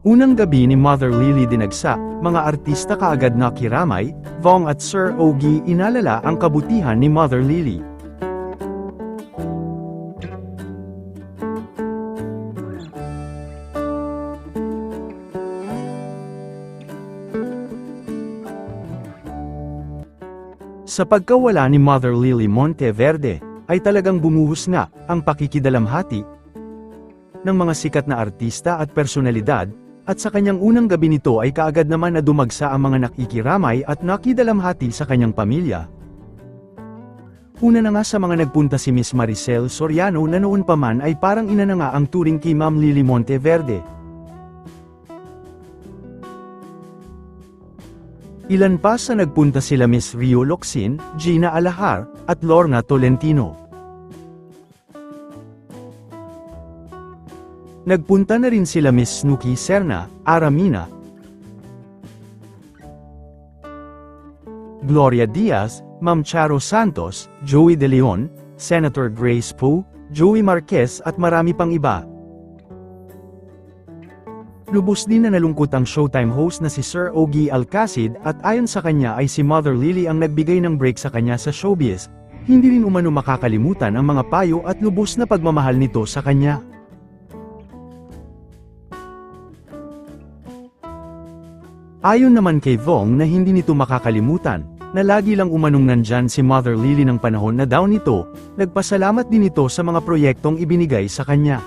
Unang gabi ni Mother Lily dinagsa, mga artista kaagad na kiramay, Vong at Sir Ogie inalala ang kabutihan ni Mother Lily. Sa pagkawala ni Mother Lily Monteverde, ay talagang bumuhos nga ang pakikidalamhati ng mga sikat na artista at personalidad, at sa kanyang unang gabi nito ay kaagad naman na dumagsa ang mga nakikiramay at nakidalamhati sa kanyang pamilya. Una na nga sa mga nagpunta si Miss Maricel Soriano na noon pa man ay parang ina na nga ang turing kay Ma'am Lily Monteverde. Ilan pa sa nagpunta sila Miss Rio Locsin, Gina Alahar, at Lorna Tolentino. Nagpunta na rin sila Miss Snooki Serna, Aramina, Gloria Diaz, Ma'am Charo Santos, Joey De Leon, Senator Grace Poe, Joey Marquez at marami pang iba. Lubos din na nalungkot ang Showtime host na si Sir Ogie Alcacid at ayon sa kanya ay si Mother Lily ang nagbigay ng break sa kanya sa showbiz, hindi rin umano makakalimutan ang mga payo at lubos na pagmamahal nito sa kanya. Ayon naman kay Vong na hindi nito makakalimutan, na lagi lang umanong nandyan si Mother Lily ng panahon na daw nito, nagpasalamat din ito sa mga proyektong ibinigay sa kanya.